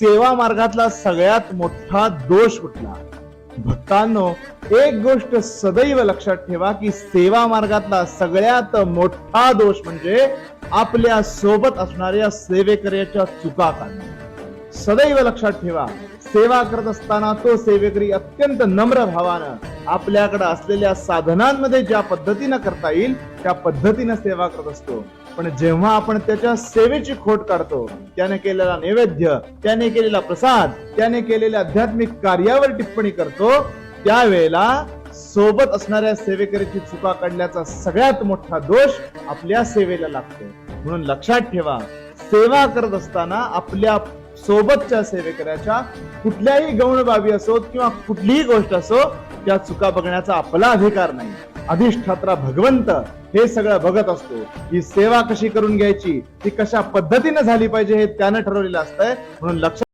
सेवा मार्गातला सगळ्यात मोठा दोष कुठला? भक्तांनो एक गोष्ट सदैव लक्षात ठेवा की सेवा मार्गातला सगळ्यात मोठा दोष म्हणजे आपल्यासोबत असणाऱ्या सेवेकऱ्याच्या चुका काढणे. सदैव लक्षात ठेवा सेवा करत असताना तो सेवेकरी अत्यंत नम्र भावानं आपल्याकडे असलेल्या साधनांमध्ये ज्या पद्धतीनं करता येईल त्या पद्धतीनं सेवा करत असतो. पण जेव्हा आपण त्याच्या सेवेची खोट काढतो त्याने केलेला नैवेद्य त्याने केलेला प्रसाद त्याने केलेल्या आध्यात्मिक कार्यावर टिप्पणी करतो त्यावेळेला सोबत असणाऱ्या सेवेकरीची चुका काढल्याचा सगळ्यात मोठा दोष आपल्या सेवेला लागतो. म्हणून लक्षात ठेवा सेवा करत असताना आपल्या सोबतच्या सेवेकऱ्याच्या कुठल्याही गौण बाबी असोत किंवा कुठलीही गोष्ट असो त्या चुका बघण्याचा आपला अधिकार नाही. अधिष्ठात्रा भगवंत हे सगळं बघत असतो. ही सेवा कशी करून घ्यायची? ती कशा पद्धतीने झाली पाहिजे हे त्यानं ठरवलेलं असतंय. म्हणून लक्षात